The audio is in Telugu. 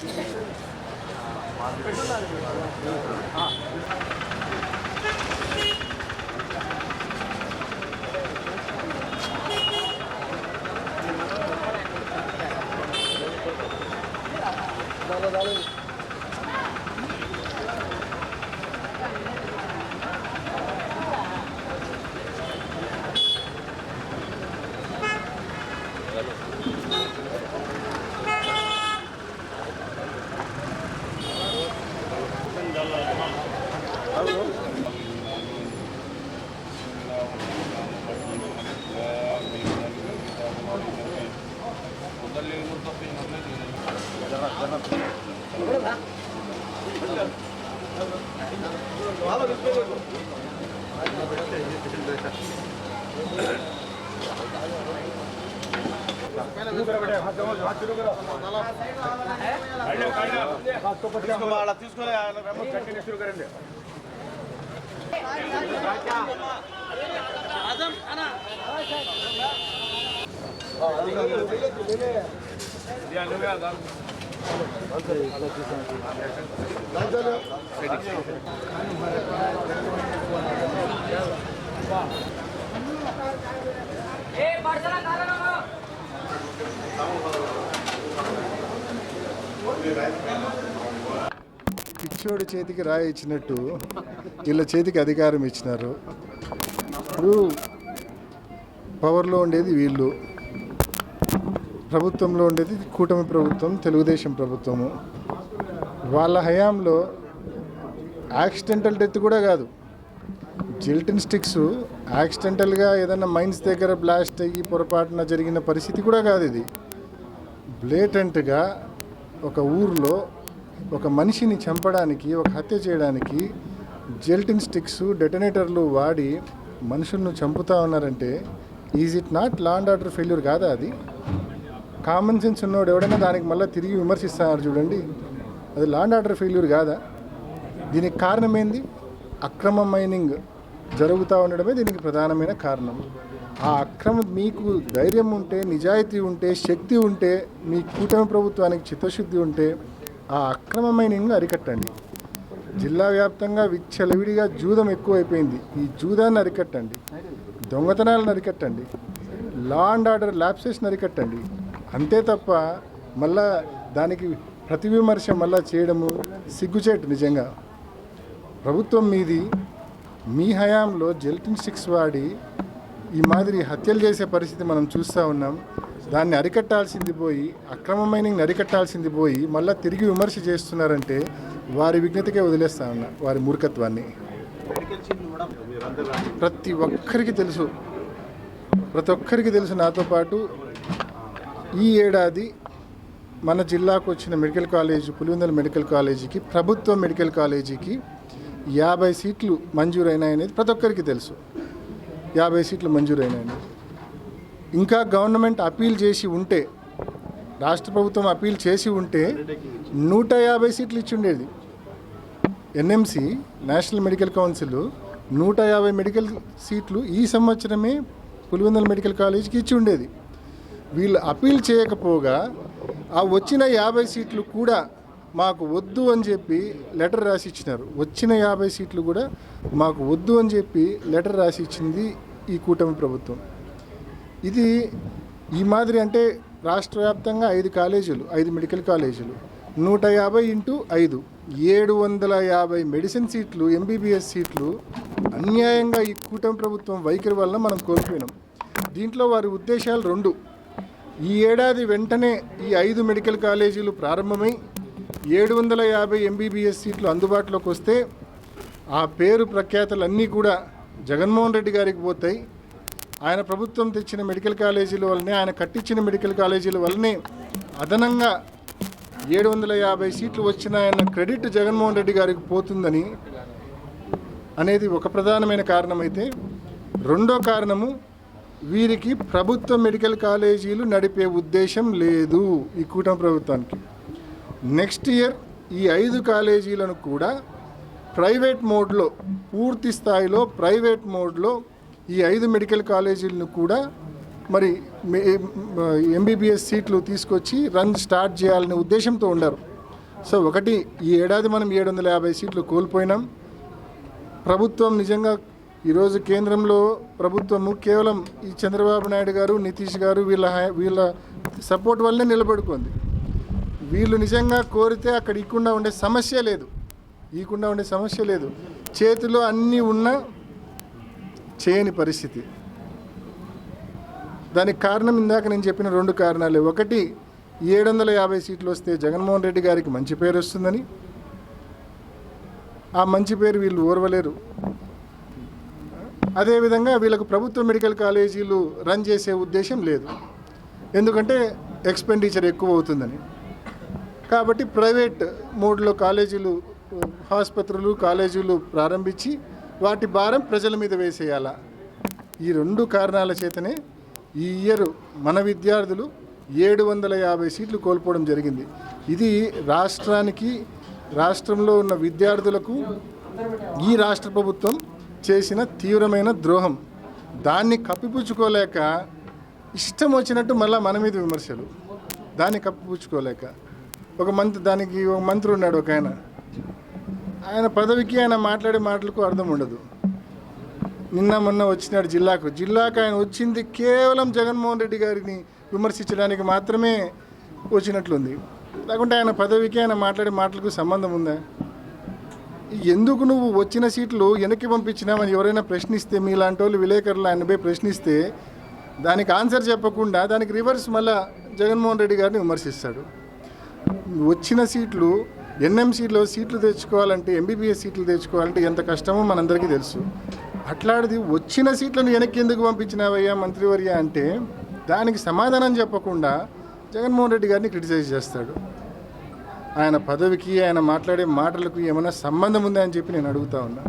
Gracias. తీసుకోలే ఆయన కంటిన్యూ షురూ కరండి आजम खाना दिया పిచ్చోడి చేతికి రాయి ఇచ్చినట్టు వీళ్ళ చేతికి అధికారం ఇచ్చినారు. ఇప్పుడు పవర్లో ఉండేది వీళ్ళు. ప్రభుత్వంలో ఉండేది కూటమి ప్రభుత్వం తెలుగుదేశం ప్రభుత్వము. వాళ్ళ హయాంలో యాక్సిడెంటల్ డెత్ కూడా కాదు. జిల్టిన్ స్టిక్స్ యాక్సిడెంటల్గా ఏదైనా మైన్స్ దగ్గర బ్లాస్ట్ అయ్యి పొరపాటున జరిగిన పరిస్థితి కూడా కాదు ఇది. బ్లేటెంట్గా ఒక ఊర్లో ఒక మనిషిని చంపడానికి ఒక హత్య చేయడానికి జెల్టిన్ స్టిక్స్ డెటనేటర్లు వాడి మనుషులను చంపుతా ఉన్నారంటే is it not law and order failure కాదా అది? కామన్ సెన్స్ ఉన్నవాడు ఎవడైనా దానికి మళ్ళీ తిరిగి విమర్శిస్తున్నారు చూడండి. అది లాండ్ ఆర్డర్ ఫెయిల్యూర్ కాదా? దీనికి కారణం ఏంది? అక్రమ మైనింగ్ జరుగుతూ ఉండడమే దీనికి ప్రధానమైన కారణం. ఆ అక్రమ మీకు ధైర్యం ఉంటే నిజాయితీ ఉంటే శక్తి ఉంటే మీ కూటమి ప్రభుత్వానికి చిత్తశుద్ధి ఉంటే ఆ అక్రమ మైనింగ్ అరికట్టండి. జిల్లా వ్యాప్తంగా విచ్చలవిడిగా జూదం ఎక్కువైపోయింది. ఈ జూదాన్ని అరికట్టండి. దొంగతనాలను అరికట్టండి. లా అండ్ ఆర్డర్ ల్యాప్సెస్ని అరికట్టండి. అంతే తప్ప మళ్ళా దానికి ప్రతి విమర్శ మళ్ళా చేయడము సిగ్గుచేటు నిజంగా. ప్రభుత్వం మీది మీ హయాంలో జెల్టిన్ స్టిక్స్ వాడి ఈ మాదిరి హత్యలు చేసే పరిస్థితి మనం చూస్తూ ఉన్నాం. దాన్ని అరికట్టాల్సింది పోయి అక్రమ మైనింగ్ని అరికట్టాల్సింది పోయి మళ్ళీ తిరిగి విమర్శ చేస్తున్నారంటే వారి విజ్ఞతకే వదిలేస్తా ఉన్నా వారి మూర్ఖత్వాన్ని. ప్రతి ఒక్కరికి తెలుసు. ప్రతి ఒక్కరికి తెలుసు నాతో పాటు ఈ ఏడాది మన జిల్లాకు వచ్చిన మెడికల్ కాలేజ్ పులివెందుల మెడికల్ కాలేజీకి ప్రభుత్వ మెడికల్ కాలేజీకి యాభై సీట్లు మంజూరైనాయనేది ప్రతి ఒక్కరికి తెలుసు. యాభై సీట్లు మంజూరైనాయని ఇంకా గవర్నమెంట్ అపీల్ చేసి ఉంటే రాష్ట్ర ప్రభుత్వం అపీల్ చేసి ఉంటే నూట యాభై సీట్లు ఇచ్చి ఉండేది ఎన్ఎంసి నేషనల్ మెడికల్ కౌన్సిల్ నూట యాభై మెడికల్ సీట్లు ఈ సంవత్సరమే పులివెందుల మెడికల్ కాలేజీకి ఇచ్చి ఉండేది. వీళ్ళు అపీల్ చేయకపోగా ఆ వచ్చిన యాభై సీట్లు కూడా మాకు వద్దు అని చెప్పి లెటర్ రాసి ఇచ్చినారు. వచ్చిన యాభై సీట్లు కూడా మాకు వద్దు అని చెప్పి లెటర్ రాసి ఇచ్చింది ఈ కూటమి ప్రభుత్వం. ఇది ఈ మాదిరి అంటే రాష్ట్ర వ్యాప్తంగా ఐదు కాలేజీలు ఐదు మెడికల్ కాలేజీలు నూట యాభై ఇంటూ ఐదు ఏడు వందల యాభై మెడిసిన్ సీట్లు ఎంబీబీఎస్ సీట్లు అన్యాయంగా ఈ కూటమి ప్రభుత్వం వైఖరి వలన మనం కోల్పోయినాం. దీంట్లో వారి ఉద్దేశాలు రెండు. ఈ ఏడాది వెంటనే ఈ ఐదు మెడికల్ కాలేజీలు ప్రారంభమై ఏడు వందల యాభై ఎంబీబీఎస్ సీట్లు అందుబాటులోకి వస్తే ఆ పేరు ప్రఖ్యాతలన్నీ కూడా జగన్మోహన్ రెడ్డి గారికి పోతాయి. ఆయన ప్రభుత్వం తెచ్చిన మెడికల్ కాలేజీల వల్లనే ఆయన కట్టించిన మెడికల్ కాలేజీల వల్లనే అదనంగా ఏడు వందల యాభై సీట్లు వచ్చినాయన్న క్రెడిట్ జగన్మోహన్ రెడ్డి గారికి పోతుందని అనేది ఒక ప్రధానమైన కారణమైతే రెండో కారణము వీరికి ప్రభుత్వ మెడికల్ కాలేజీలు నడిపే ఉద్దేశం లేదు ఈ కూటమి ప్రభుత్వానికి. నెక్స్ట్ ఇయర్ ఈ ఐదు కాలేజీలను కూడా ప్రైవేట్ మోడ్లో పూర్తి స్థాయిలో ప్రైవేట్ మోడ్లో ఈ ఐదు మెడికల్ కాలేజీలను కూడా మరి ఎంబీబీఎస్ సీట్లు తీసుకొచ్చి రన్ స్టార్ట్ చేయాలనే ఉద్దేశంతో ఉండరు. సో ఒకటి ఈ ఏడాది మనం ఏడు వందల యాభై సీట్లు కోల్పోయినాం. ప్రభుత్వం నిజంగా ఈరోజు కేంద్రంలో ప్రభుత్వము కేవలం ఈ చంద్రబాబు నాయుడు గారు నితీష్ గారు వీళ్ళ వీళ్ళ సపోర్ట్ వల్లనే నిలబడుకుంది. వీళ్ళు నిజంగా కోరితే అక్కడ ఇకుండా ఉండే సమస్య లేదు. ఈకుండా ఉండే సమస్య లేదు. చేతిలో అన్నీ ఉన్నా చేయని పరిస్థితి. దానికి కారణం ఇందాక నేను చెప్పిన రెండు కారణాలే. ఒకటి ఏడు వందల యాభై సీట్లు వస్తే జగన్మోహన్ రెడ్డి గారికి మంచి పేరు వస్తుందని. ఆ మంచి పేరు వీళ్ళు ఓర్వలేరు. అదేవిధంగా వీళ్ళకు ప్రభుత్వ మెడికల్ కాలేజీలు రన్ చేసే ఉద్దేశం లేదు. ఎందుకంటే ఎక్స్పెండిచర్ ఎక్కువ అవుతుందని కాబట్టి ప్రైవేట్ మోడ్లో కాలేజీలు ఆసుపత్రులు కాలేజీలు ప్రారంభించి వాటి భారం ప్రజల మీద వేసేయాలా. ఈ రెండు కారణాల చేతనే ఈ ఇయర్ మన విద్యార్థులు ఏడు వందల యాభై సీట్లు కోల్పోవడం జరిగింది. ఇది రాష్ట్రానికి రాష్ట్రంలో ఉన్న విద్యార్థులకు ఈ రాష్ట్ర ప్రభుత్వం చేసిన తీవ్రమైన ద్రోహం. దాన్ని కప్పిపుచ్చుకోలేక ఇష్టం వచ్చినట్టు మళ్ళీ మన మీద విమర్శలు. దాన్ని కప్పిపుచ్చుకోలేక. ఒక మంత్రి దానికి ఒక మంత్రి ఉన్నాడు ఒక ఆయన. ఆయన పదవికి ఆయన మాట్లాడే మాటలకు అర్థం ఉండదు. నిన్న మొన్న వచ్చినాడు జిల్లాకు. జిల్లాకు ఆయన వచ్చింది కేవలం జగన్మోహన్ రెడ్డి గారిని విమర్శించడానికి మాత్రమే వచ్చినట్లుంది. లేకుంటే ఆయన పదవికి ఆయన మాట్లాడే మాటలకు సంబంధం ఉందా? ఎందుకు నువ్వు వచ్చిన సీట్లు వెనక్కి పంపించినామని ఎవరైనా ప్రశ్నిస్తే మీలాంటి వాళ్ళు విలేకరులు ఆయన పోయి ప్రశ్నిస్తే దానికి ఆన్సర్ చెప్పకుండా దానికి రివర్స్ మళ్ళా జగన్మోహన్ రెడ్డి గారిని విమర్శిస్తాడు. వచ్చిన సీట్లు ఎన్ఎంసీలో సీట్లు తెచ్చుకోవాలంటే ఎంబీబీఎస్ సీట్లు తెచ్చుకోవాలంటే ఎంత కష్టమో మనందరికీ తెలుసు. అట్లాంటిది వచ్చిన సీట్లను వెనక్కి ఎందుకు పంపించినావయ్యా మంత్రివర్య అంటే దానికి సమాధానం చెప్పకుండా జగన్మోహన్ రెడ్డి గారిని క్రిటిసైజ్ చేస్తాడు. ఆయన పదవికి ఆయన మాట్లాడే మాటలకు ఏమైనా సంబంధం ఉందా అని చెప్పి నేను అడుగుతా ఉన్నా.